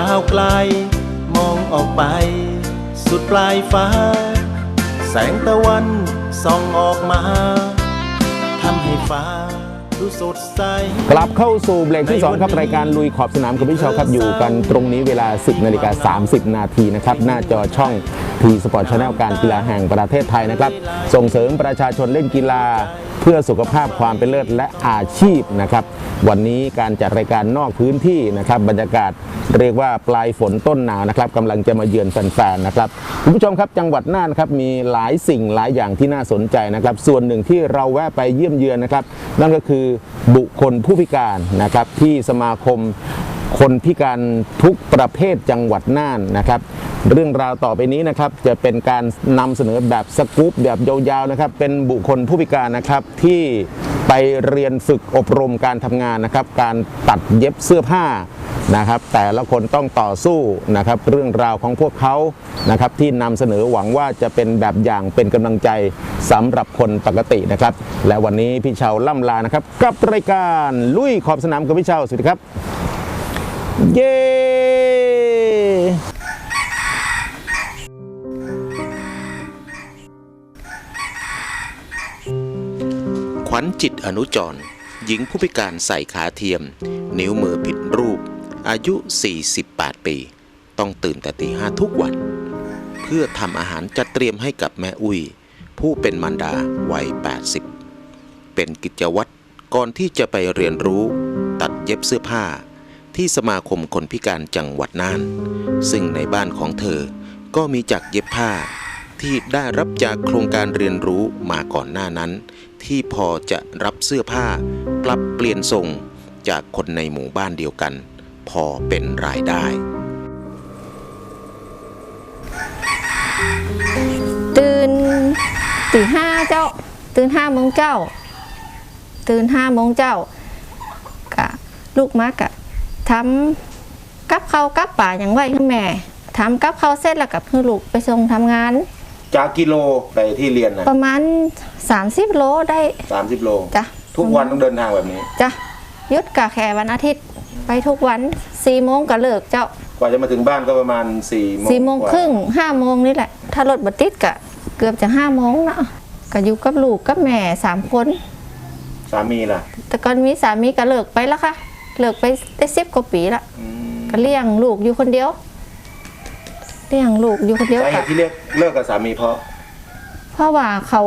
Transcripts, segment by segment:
าวไกล มองออกไป สุดปลายฟ้า แสงตะวันส่องออกมา ทำให้ฟ้าดูสดใส กลับเข้าสู่เบรกที่ 2 ครับ รายการลุยขอบสนามกับพี่ชาวครับอยู่กันตรงนี้เวลา 10นาฬิกา30 นาทีนะครับ หน้าจอช่องทีสปอร์ตชาแนลการกีฬาแห่งประเทศไทยนะครับ ส่งเสริมประชาชนเล่นกีฬา เพื่อสุขภาพความเป็นเลิศและอาชีพนะครับ วันนี้การจัดรายการนอกพื้นที่นะครับบรรยากาศเรียกว่าปลายฝนต้นหนาวนะครับกำลังจะมาเยือนแฟนๆนะครับคุณผู้ชมครับจังหวัดน่านครับมีหลายสิ่งหลายอย่างที่น่าสนใจนะครับ ส่วนหนึ่งที่เราแวะไปเยี่ยมเยือนนะครับ นั่นก็คือบุคคลผู้พิการนะครับที่สมาคมคนพิการทุกประเภทจังหวัดน่านนะครับ เรื่องราวต่อไปนี้นะครับจะเป็นการนำเสนอแบบสกู๊ปแบบยาวๆนะครับ เป็นบุคคลผู้พิการนะครับที่ ไปเรียนฝึกอบรมการทำงานนะครับ การตัดเย็บเสื้อผ้านะครับ แต่ละคนต้องต่อสู้นะครับ เรื่องราวของพวกเขานะครับ ที่นำเสนอหวังว่าจะเป็นแบบอย่างเป็นกำลังใจสำหรับคนปกตินะครับ และวันนี้พี่ชาวล่ำลานะครับ กับรายการลุยขอบสนามกับพี่เชาสวัสดีครับ เย้ ขวัญจิตอนุจร หญิงผู้พิการใส่ขาเทียม นิ้วมือผิดรูป อายุ 48 ปี ต้องตื่นแต่ตีห้าทุกวัน เพื่อทำอาหารจัดเตรียมให้กับแม่อุ้ย ผู้เป็นมารดาวัย 80 เป็นกิจวัตรก่อนที่จะไปเรียนรู้ตัดเย็บเสื้อผ้า ที่สมาคมคนพิการจังหวัดน่าน ซึ่งในบ้านของเธอก็มีจักรเย็บผ้า ที่ได้รับจากโครงการเรียนรู้มาก่อนหน้านั้น ที่พอจะรับเสื้อผ้า ปรับเปลี่ยนทรงจากคนในหมู่บ้านเดียวกัน พอเป็นรายได้ ตื่นตีห้าเจ้า ตื่นห้าโมงเจ้า ตื่นห้าโมงเจ้ากะลูกมากะทำกับข้ากับป่าอย่างไว้ให้แม่ทำกับข้าเสร็จแล้วกับให้ลูกไปส่งทำงาน จากกิโลไปที่เรียนนะประมาณ 30 โลได้สามสิบโล จ้ะทุกวันต้องเดินทางแบบนี้ จ้ะหยุดกะแค่วันอาทิตย์ ไปทุกวันสี่โมงก็เลิกเจ้ากว่าจะมาถึงบ้านก็ประมาณสี่โมงสี่โมงกว่าครึ่งห้าโมงนี่แหละ ถ้ารถบัติดกะเกือบจะห้าโมงเนาะก็อยู่กับลูกกับแม่สามคน สามีล่ะแต่ก่อนมีสามีก็เลิกไปแล้วค่ะ เลิกไปได้สิบกว่าปีละอืมก็เลี้ยงลูกอยู่คนเดียว เลี้ยงลูกอยู่คนเดียวสาเหค่ะตุที่เรียกเลิกกับสามีเพราะเพราะว่าเขา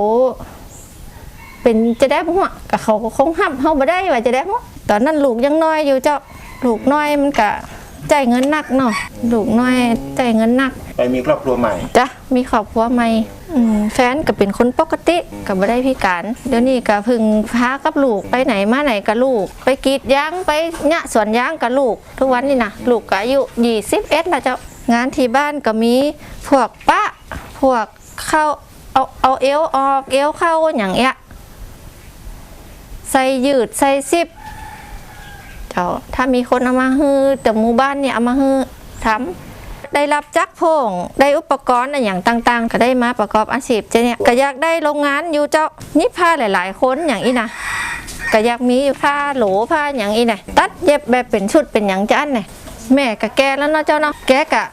เป็นจะได้หัวกับเขาก็คงห้ามเขาบ่ได้ว่าจะได้หัวตอนนั้นลูกยังน้อยอยู่เจ้าลูกน้อยมันก็จ่ายเงินหนักเนาะลูกน้อยจ่ายเงินหนัก ไปมีครอบครัวใหม่ จ้ะมีครอบครัวใหม่อืมแฟนก็เป็นคนปกติก็บ่ได้พิการ เดี๋ยวนี้ก็พึ่งพากับลูกไปไหนมาไหนกับลูก ไปกรีดยางไปเนี่ยสวนยางกับลูก ทุกวันนี่นะลูกก็อายุ21แล้วเจ้า งานที่บ้านก็มีพวกปะพวกเข้าเอาเอาเอวออกเอวเข้าอย่างเงี้ยใส่ยืดใส่ซิปเจ้าถ้ามีคนเอามาฮือแต่หมู่บ้านเนี่ยเอามาฮือทำได้รับจักโพงได้อุปกรณ์อะไรอย่างต่าง ๆ ก็ได้มาประกอบอาชีพเจ้าเนี่ยก็อยากได้โรงงานอยู่เจ้านี่ผ้าหลาย ๆ คนอย่างอีนะก็อยากมีผ้าโหลผ้าอย่างอีนะตัดเย็บแบบเป็นชุดเป็นอย่างจ้านเนี่ย แม่ก็แกแล้วเนาะเจ้าเนาะแกกะ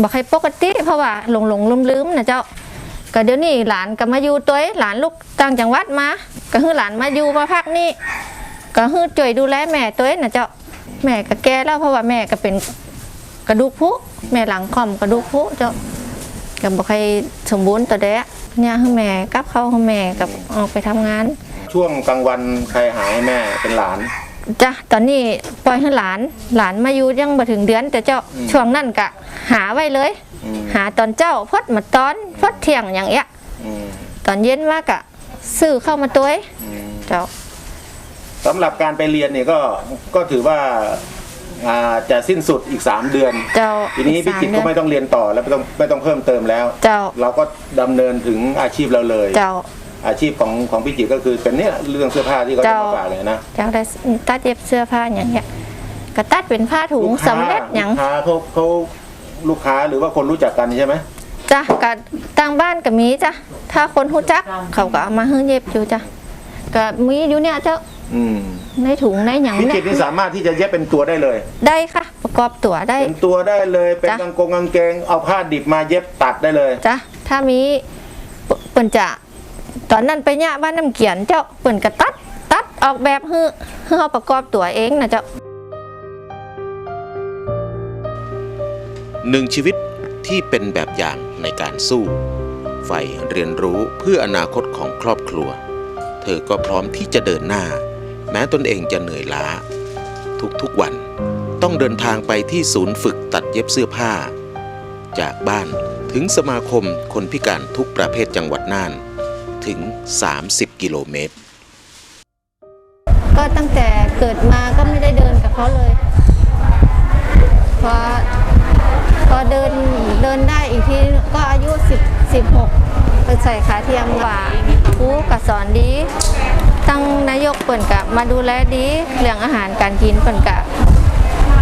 บอกให้ปกติเพราะว่าหลงหลงลืมลืมนะเจ้าก็เดี๋ยวนี้หลานก็มาอยู่ตัวเอหลานลูกต่างจังหวัดมา ก็คือหลานมาอยู่มาพักนี่ก็คือช่วยดูแลแม่ตัวเอนะเจ้าแม่ก็แก่แล้วเพราะว่าแม่ก็เป็นกระดูกพุแม่หลังคอมกระดูกพุเจ้าก็บอกให้สมบูรณ์ตัวเดะเนี่ยให้แม่กับเข้าให้แม่กับออกไปทำงาน ช่วงกลางวันใครหาให้แม่เป็นหลาน จ้ะตอนนี้ปล่อยให้หลานหลานมาอยู่ยังมาถึงเดือน แต่เจ้าช่วงนั้นกะ หาไว้เลย อืมหาตอนเจ้าพดมาตอนพดเที่ยงอย่างเงี้ยอืมตอนเย็นมากอะซื้อเข้ามาตัวเองอืมเจ้า สำหรับการไปเรียนเนี่ยก็ก็ถือว่าอ่าจะสิ้นสุดอีก 3 เดือน เจ้าทีนี้พี่จิตรก็ไม่ต้องเรียนต่อแล้วไม่ต้องไม่ต้องเพิ่มเติมแล้ว เจ้า เราก็ดำเนินถึงอาชีพเราเลย เจ้า อาชีพของของพี่จิตรก็คือเป็นเนี่ยเรื่องเสื้อผ้าที่เขาจะเจ้ามาฝากเลยนะอยากได้ตัดเย็บเสื้อผ้าอย่างเงี้ยก็ตัดเป็นผ้าถุงลูกค้าสำเร็จอย่างลูกค้าเขาเขาลูกค้าหรือว่าคนรู้จักกันใช่ไหมจ้ะกับต่างบ้านก็มีจ้ะถ้าคนหู้จักเขาก็เอามาให้เย็บอยู่จ้ะก็มีอยู่เนี่ยเจ้าอืมในถุงในหยังพิเนี่จิตยรนี่สามารถที่จะเย็บเป็นตัวได้เลย ได้ค่ะ ประกอบตัวได้เป็นตัวได้เลยเป็นจ้ะกางกงกางเกงเอาผ้าดิบมาเย็บตัดได้เลยจ้ะถ้ามีเปเปิ่นจะ ตอนนั้นไปเนี่ยบ้านน้ำเกียนเจ้าเปิ่นกระตัด ตัดออกแบบให้ให้เราประกอบตัวเองนะเจ้าหนึ่งชีวิตที่เป็นแบบอย่างในการสู้ใฝ่เรียนรู้เพื่ออนาคตของครอบครัว เธอก็พร้อมที่จะเดินหน้า แม้ตนเองจะเหนื่อยล้า ทุกๆวันต้องเดินทางไปที่ศูนย์ฝึกตัดเย็บเสื้อผ้า จากบ้านถึงสมาคมคนพิการทุกประเภทจังหวัดน่าน ถึง 30 กิโลเมตร ก็ตั้งแต่เกิดมาก็ไม่ได้เดินกับเขาเลยพอพอเดินเดินได้อีกทีก็อายุ 10 16 ไปใส่ขาเทียมว่าครูก็สอนดีตั้งนายกเปิ่นกะมาดูแลดีเรื่องอาหารการกินเปิ่นกะ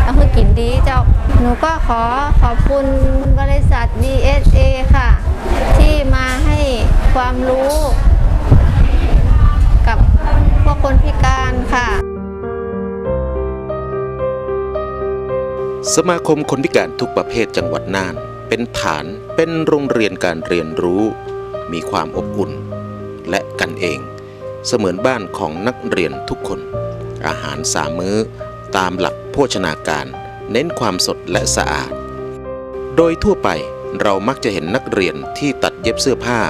เอาคือกินดีเจ้า หนูก็ขอขอบคุณบริษัท DSA ค่ะ ที่มาให้ความรู้กับพวกคนพิการค่ะ สมาคมคนพิการทุกประเภทจังหวัดน่าน เป็นฐานเป็นโรงเรียนการเรียนรู้ มีความอบอุ่น และกันเอง เสมือนบ้านของนักเรียนทุกคน อาหารสามมื้อ ตามหลักโภชนาการ เน้นความสดและสะอาด โดยทั่วไป เรามักจะเห็นนักเรียนที่ตัดเย็บเสื้อผ้า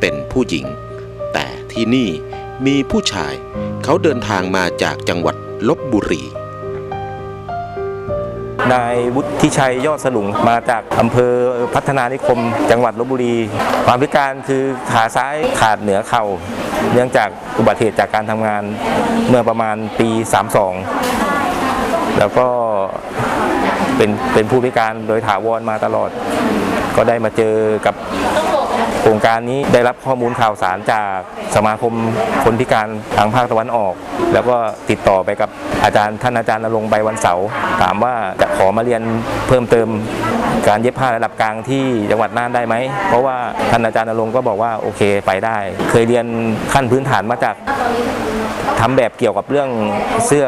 เป็นผู้หญิง แต่ที่นี่มีผู้ชาย เขาเดินทางมาจากจังหวัดลบบุรี นายวุฒิชัยยอดสลุงมาจากอำเภอพัฒนานิคม จังหวัดลบบุรี ความพิการคือขาซ้ายขาดเหนือเข่า เนื่องจากอุบัติเหตุจากการทำงานเมื่อประมาณปี 32 แล้วก็เป็นเป็นผู้พิการโดยถาวรมาตลอด ก็ได้มาเจอกับโครงการนี้ได้รับข้อมูลข่าวสารจากสมาคมคนพิการทางภาคตะวันออก แล้วก็ติดต่อไปกับอาจารย์ท่านอาจารย์นรงค์ใบวันเสาร์ถามว่าจะขอมาเรียนเพิ่มเติมการเย็บผ้าระดับกลางที่จังหวัดน่านได้ไหม เพราะว่าท่านอาจารย์นรงค์ก็บอกว่าโอเคไปได้ เคยเรียนขั้นพื้นฐานมาจากทำแบบเกี่ยวกับเรื่องเสื้อ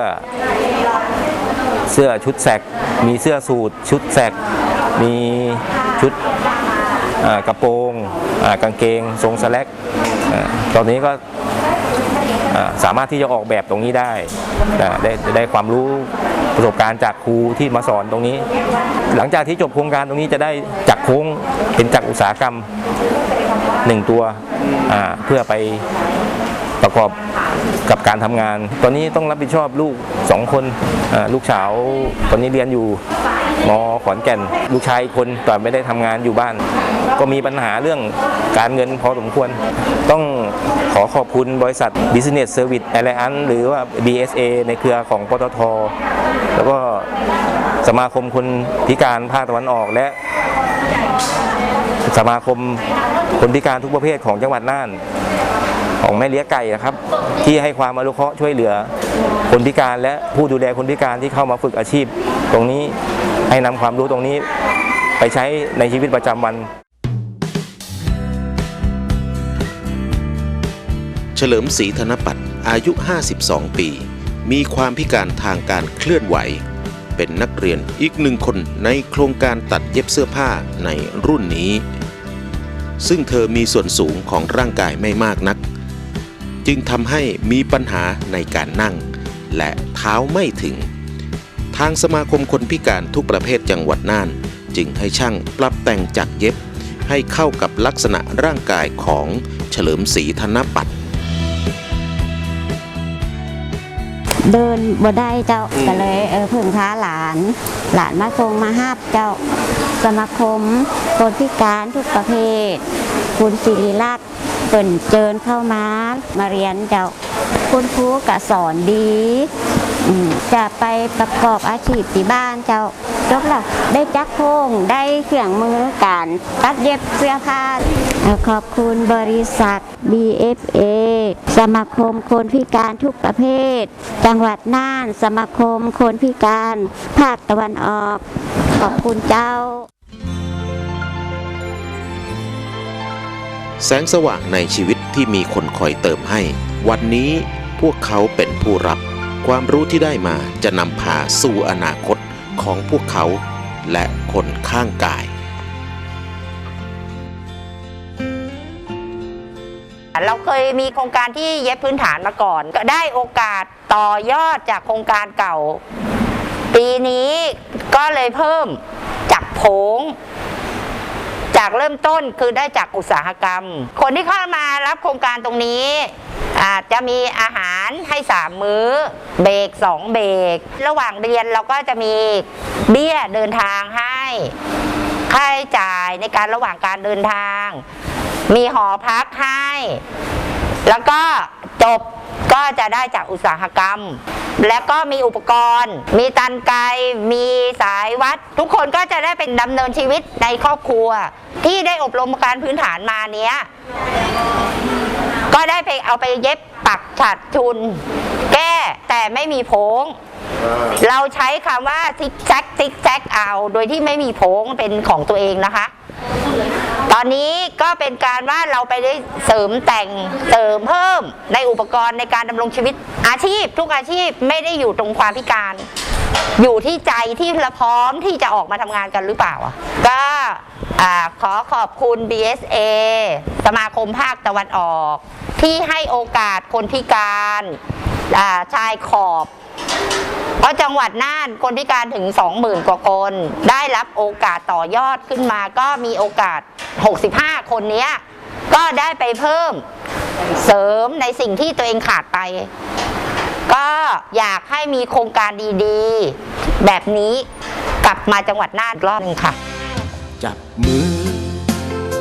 เสื้อชุดแสกมีเสื้อสูทชุดแสก มีชุดกระโปรงกางเกง ทรงสแลกตอนนี้ก็สามารถที่จะออกแบบตรงนี้ได้ได้ได้ความรู้ประสบการณ์จากครูที่มาสอนตรงนี้ หลังจากที่จบโครงการตรงนี้จะได้จักโค้งเป็นจักรอุตสาหกรรมหนึ่งตัวเพื่อไปประกอบกับการทำงาน ตอนนี้ต้องรับผิดชอบลูกสองคนลูกสาวตอนนี้เรียนอยู่ มขอนแก่นลูกชายคนแต่ไม่ได้ทำงานอยู่บ้าน ก็มีปัญหาเรื่องการเงินพอสมควร ต้องขอขอบคุณบริษัท Business Service Alliance หรือว่า BSA ในเครือของปตท แล้วก็สมาคมคนพิการภาคตะวันออกและ สมาคมคนพิการทุกประเภทของจังหวัดน่านของแม่เลี้ยไก่นะครับ ที่ให้ความอนุเคราะห์ช่วยเหลือคนพิการและผู้ดูแลคนพิการที่เข้ามาฝึกอาชีพ ตรงนี้ ให้นำความรู้ตรงนี้ไปใช้ในชีวิตประจำวัน เฉลิมศรีธนปัตย์อายุ 52 ปี มีความพิการทางการเคลื่อนไหว เป็นนักเรียนอีกหนึ่งคนในโครงการตัดเย็บเสื้อผ้าในรุ่นนี้ ซึ่งเธอมีส่วนสูงของร่างกายไม่มากนัก จึงทำให้มีปัญหาในการนั่ง และเท้าไม่ถึง ทางสมาคมคนพิการทุกประเภทจังหวัดน่าน จึงให้ช่างปรับแต่งจักรเย็บ ให้เข้ากับลักษณะร่างกายของเฉลิมศรีธนปัตย์เดินบ่ได้เจ้าก็เลยเออพึ่งพาหลาน หลานมาทรงมาห้าบเจ้าสมาคมคนพิการทุกประเภท คุณศิริรักษ์เปิ่นเจิญเข้ามามาเรียนเจ้าคุณครูก็สอนดีอืม จะไปประกอบอาชีพที่บ้านเจ้าจบแล้วได้จักโค้งได้เครื่องมือการตัดเย็บเสื้อผ้าขอบคุณบริษัท BFA สมาคมคนพิการทุกประเภท จังหวัดน่าน สมาคมคนพิการ ภาคตะวันออก ขอบคุณเจ้า แสงสว่างในชีวิตที่มีคนคอยเติมให้ วันนี้พวกเขาเป็นผู้รับ ความรู้ที่ได้มาจะนำพาสู่อนาคตของพวกเขาและคนข้างกาย เราเคยมีโครงการที่เย็บพื้นฐานมาก่อน ก็ได้โอกาสต่อยอดจากโครงการเก่า ปีนี้ก็เลยเพิ่มจากโผงจากเริ่มต้นคือได้จากอุตสาหกรรม คนที่เข้ามารับโครงการตรงนี้ อาจจะมีอาหารให้สามมื้อ เบรกสองเบรก ระหว่างเรียนเราก็จะมีเบี้ยเดินทางให้ ค่าใช้จ่ายในการระหว่างการเดินทาง มีหอพักให้ แล้วก็จบก็จะได้จากอุตสาหกรรม แล้วก็มีอุปกรณ์ มีตันไกมีสายวัด ทุกคนก็จะได้เป็นดำเนินชีวิตในครอบครัว ที่ได้อบรมการพื้นฐานมาเนี้ย ก็ได้ไปเอาไปเย็บปักฉัดชุน แก้แต่ไม่มีโพงเราใช้คำว่าซิกแซกซิกแซกเอา โดยที่ไม่มีโพงเป็นของตัวเองนะคะ ตอนนี้ก็เป็นการว่าเราไปได้เสริมแต่งเสริมเพิ่มในอุปกรณ์ในการดำรงชีวิตอาชีพ ทุกอาชีพไม่ได้อยู่ตรงความพิการ อยู่ที่ใจที่เราพร้อมที่จะออกมาทำงานกันหรือเปล่าอะก็ อขอขอบคุณ BSA สมาคมภาคตะวันออก ที่ให้โอกาสคนพิการาชายขอบเพราะจังหวัดน่านคนพิการถึง 20,000 กว่าคน ได้รับโอกาสต่อยอดขึ้นมาก็มีโอกาส 65 คนเนี้ยก็ได้ไปเพิ่มเสริมในสิ่งที่ตัวเองขาดไป ก็อยากให้มีโครงการดีๆ แบบนี้กลับมาจังหวัดน่านอีกรอบหนึงค่ะ จับมือ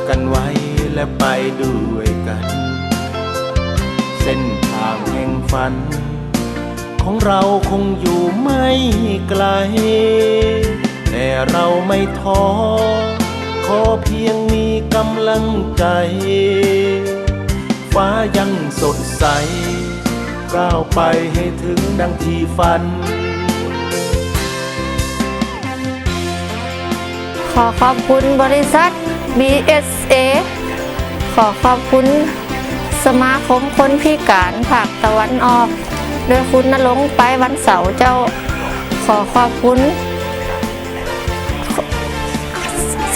กันไว้และไปด้วยกัน เส้นทางแห่งฝัน ของเราคงอยู่ไม่ไกล แต่เราไม่ท้อขอเพียงมีกำลังใจ ฟ้ายังสดใส ก้าวไปให้ถึงดังที่ฝัน อขอบคุณบริษัท BSA ขอขอบคุณสมาคมคนพิการภาคตะวันออก โดยคุณนรงไปวันเสาร์เจ้า ขอขอบคุณ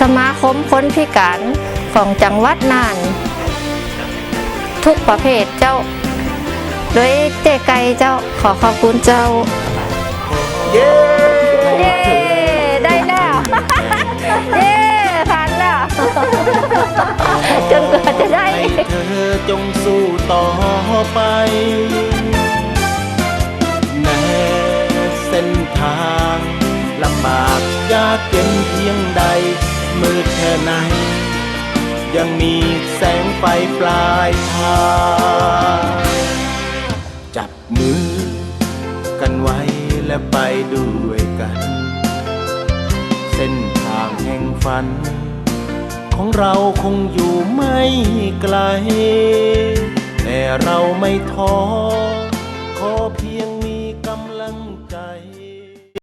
สมาคมคนพิการของจังหวัดน่าน ทุกประเภทเจ้า โดยเจ๊ไก่เจ้าขอขอบคุณเจ้าเจนกว่าจะได้ ให้เธอจงสู้ต่อไป แม้เส้นทางลำบากยากเย็นเพียงใด มืดแค่ไหน ยังมีแสงไฟปลายทางจับมือกันไว้และไปด้วยกัน เส้นทางแห่งฝัน ของเราคงอยู่ไม่ไกล แต่เราไม่ท้อขอเพียง